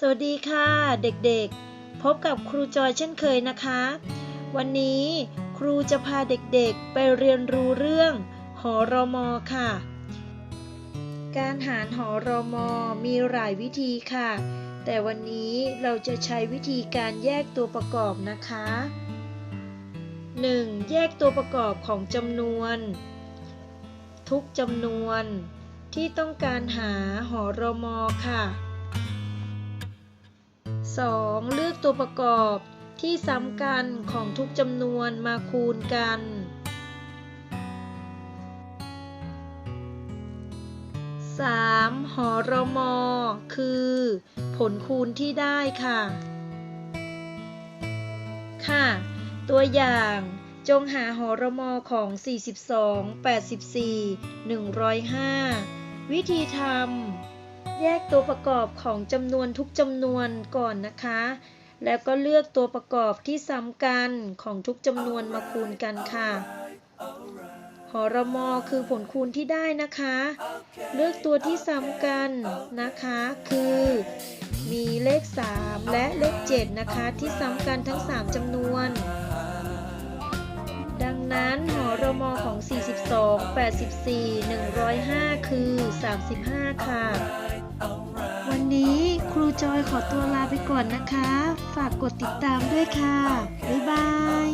สวัสดีค่ะ เด็กๆ พบกับครูจอยเช่นเคยนะคะ วันนี้ครูจะพาเด็กๆ ไปเรียนรู้เรื่อง หอรมอค่ะ การหารหอรมอมีหลายวิธีค่ะ แต่วันนี้เราจะใช้วิธีการแยกตัวประกอบนะคะ 1. แยกตัวประกอบของจำนวน ทุกจำนวน ที่ต้องการหาหอรมอค่ะ 2. เลือกตัวประกอบที่ซ้ำกันของทุกจำนวนมาคูณกัน 3. หอรมอคือ ผลคูณที่ได้ค่ะ ค่ะ ตัวอย่างจงหาหอรมอของ 42 84 105 วิธีทำ แยกตัวประกอบของจำนวนทุกจำนวนก่อนนะคะ แล้วก็เลือกตัวประกอบที่ซ้ำกันของทุกจำนวนมาคูณกันค่ะหอรมอคือผลคูณที่ได้นะคะ เลือกตัวที่ซ้ำกันนะคะ คือ มีเลข 3 และเลข 7 นะคะ ที่ซ้ำกันทั้ง 3จำนวน ดังนั้นหอรมอของ 42 84 105 คือ 35 ค่ะวันนี้ครู จอยขอตัวลาไปก่อนนะคะ ฝากกดติดตามด้วยค่ะ บ๊ายบาย